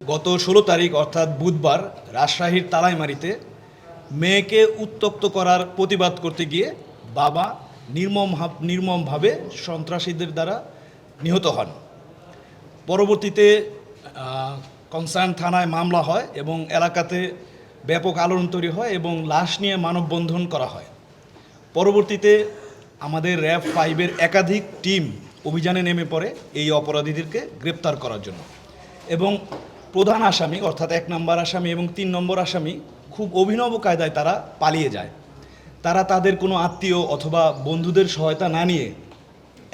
গত ষোলো তারিখ, অর্থাৎ বুধবার, রাজশাহীর তালাইমারিতে মেয়েকে উত্তক্ত করার প্রতিবাদ করতে গিয়ে বাবা নির্মম নির্মমভাবে সন্ত্রাসীদের দ্বারা নিহত হন। পরবর্তীতে কনসার্ন থানায় মামলা হয় এবং এলাকাতে ব্যাপক আলোড়ন তৈরি হয় এবং লাশ নিয়ে মানববন্ধন করা হয়। পরবর্তীতে আমাদের র্যাব ফাইভের একাধিক টিম অভিযানে নেমে পড়ে এই অপরাধীদেরকে গ্রেপ্তার করার জন্য। এবং প্রধান আসামি, অর্থাৎ এক নম্বর আসামি এবং তিন নম্বর আসামি খুব অভিনব কায়দায় তারা পালিয়ে যায়। তারা তাদের কোনো আত্মীয় অথবা বন্ধুদের সহায়তা না নিয়ে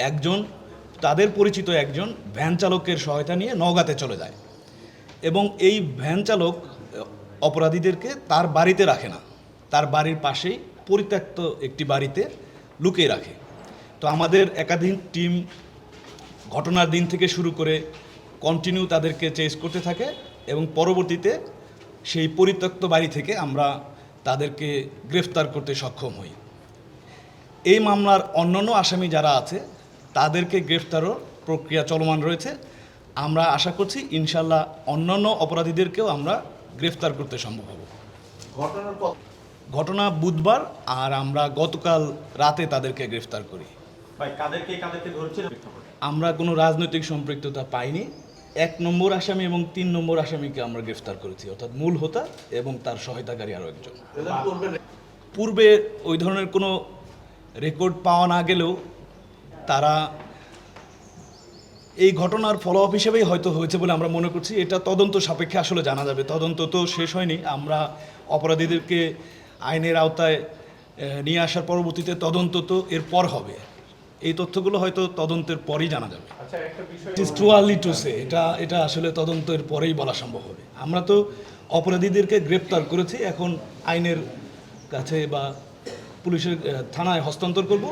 একজন, তাদের পরিচিত একজন ভ্যান চালকের সহায়তা নিয়ে নওগাঁতে চলে যায় এবং এই ভ্যান চালক, অপরাধীদেরকে তার বাড়িতে রাখে না। তার বাড়ির পাশেই পরিত্যক্ত একটি বাড়িতে লুকিয়ে রাখে। তো আমাদের একাধিক টিম ঘটনার দিন থেকে শুরু করে কন্টিনিউ তাদেরকে চেস করতে থাকে এবং পরবর্তীতে সেই পরিত্যক্ত বাড়ি থেকে আমরা তাদেরকে গ্রেফতার করতে সক্ষম হই। এই মামলার অন্যান্য আসামি যারা আছে তাদেরকে গ্রেফতারও প্রক্রিয়া চলমান রয়েছে। আমরা আশা করছি ইনশাল্লাহ অন্যান্য অপরাধীদেরকেও আমরা গ্রেফতার করতে সম্ভব হব। ঘটনার ঘটনা বুধবার আর আমরা গতকাল রাতে তাদেরকে গ্রেফতার করি। আমরা কোনো রাজনৈতিক সম্পৃক্ততা পাইনি। এক নম্বর আসামি এবং তিন নম্বর আসামিকে আমরা গ্রেফতার করেছি, অর্থাৎ মূল হোতা এবং তার সহায়তাকারী আরও একজন। পূর্বে ওই ধরনের কোনো রেকর্ড পাওয়া না গেলেও তারা এই ঘটনার ফলো আপ হিসেবেই হয়তো হয়েছে বলে আমরা মনে করছি। এটা তদন্ত সাপেক্ষে আসলে জানা যাবে। তদন্ত তো শেষ হয়নি। আমরা অপরাধীদেরকে আইনের আওতায় নিয়ে আসার পরবর্তীতে তদন্ত তো এরপর হবে। এই তথ্যগুলো হয়তো তদন্তের পরেই জানা যাবে। আচ্ছা একটা বিষয় it is too early to say এটা এটা আসলে তদন্তের পরেই বলা সম্ভব হবে। আমরা তো অপরাধীদেরকে গ্রেপ্তার করেছি এখন আইনের কাছে বা পুলিশের থানায় হস্তান্তর করব।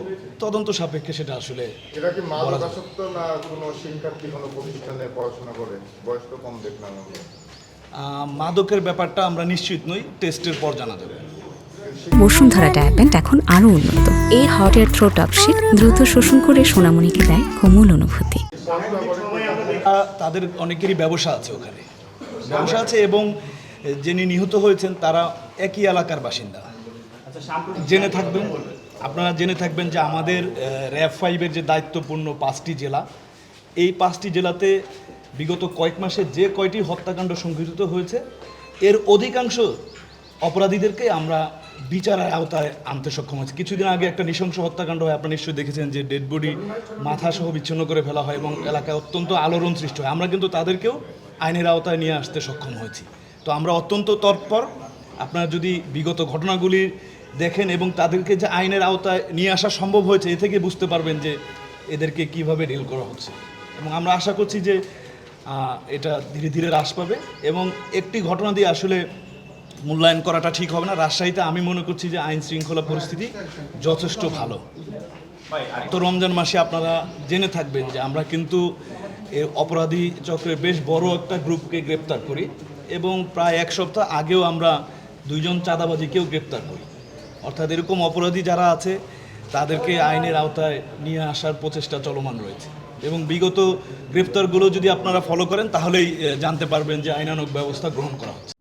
তদন্ত সাপেক্ষে সেটা আসলে এটা কি মাদকাসক্ত না কোনো শিক্ষার্থী কোনো প্রতিষ্ঠানে পড়াশোনা করে বয়স তো কম দেখলাম মাদকের ব্যাপারটা আমরা নিশ্চিত নই টেস্টের পর জানা যাবে। বসুন্ধরা ডায়াপেন্ট এখন আরও উন্নত। এই হট এয়ার থ্রো টপ শীত দ্রুত শোষণ করে সোনামণিকে দেয় কোমল অনুভূতি। তাদের অনেকেরই ব্যবসা আছে ওখানে। ব্যবসা আছে এবং যিনি নিহত হয়েছেন, তারা একই এলাকার বাসিন্দা। জেনে থাকবেন, আপনারা জেনে থাকবেন যে আমাদের র্যাব ফাইভের যে দায়িত্বপূর্ণ পাঁচটি জেলা, এই পাঁচটি জেলাতে বিগত কয়েক মাসে যে কয়টি হত্যাকাণ্ড সংঘটিত হয়েছে, এর অধিকাংশ অপরাধীদেরকে আমরা বিচারের আওতায় আনতে সক্ষম হয়েছে। কিছুদিন আগে একটা নৃশংস হত্যাকাণ্ড হয়, আপনারা নিশ্চয়ই দেখেছেন যে ডেড বডি মাথা সহ বিচ্ছিন্ন করে ফেলা হয় এবং এলাকায় অত্যন্ত আলোড়ন সৃষ্টি হয়। আমরা কিন্তু তাদেরকেও আইনের আওতায় নিয়ে আসতে সক্ষম হয়েছি। তো আমরা অত্যন্ত তৎপর। আপনারা যদি বিগত ঘটনাগুলি দেখেন এবং তাদেরকে যে আইনের আওতায় নিয়ে আসা সম্ভব হয়েছে, এ থেকে বুঝতে পারবেন যে এদেরকে কীভাবে ডিল করা হচ্ছে। এবং আমরা আশা করছি যে এটা ধীরে ধীরে হ্রাস পাবে এবং একটি ঘটনা দিয়ে আসলে মূল্যায়ন করাটা ঠিক হবে না। রাজশাহীতে আমি মনে করছি যে আইন শৃঙ্খলা পরিস্থিতি যথেষ্ট ভালো। তো রমজান মাসে আপনারা জেনে থাকবেন যে আমরা কিন্তু অপরাধী চক্রের বেশ বড় একটা গ্রুপকে গ্রেপ্তার করি এবং প্রায় এক সপ্তাহ আগেও আমরা দুইজন চাঁদাবাজিকেও গ্রেপ্তার করি। অর্থাৎ এরকম অপরাধী যারা আছে, তাদেরকে আইনের আওতায় নিয়ে আসার প্রচেষ্টা চলমান রয়েছে। এবং বিগত গ্রেপ্তারগুলো যদি আপনারা ফলো করেন, তাহলেই জানতে পারবেন যে আইনানক ব্যবস্থা গ্রহণ করা হচ্ছে।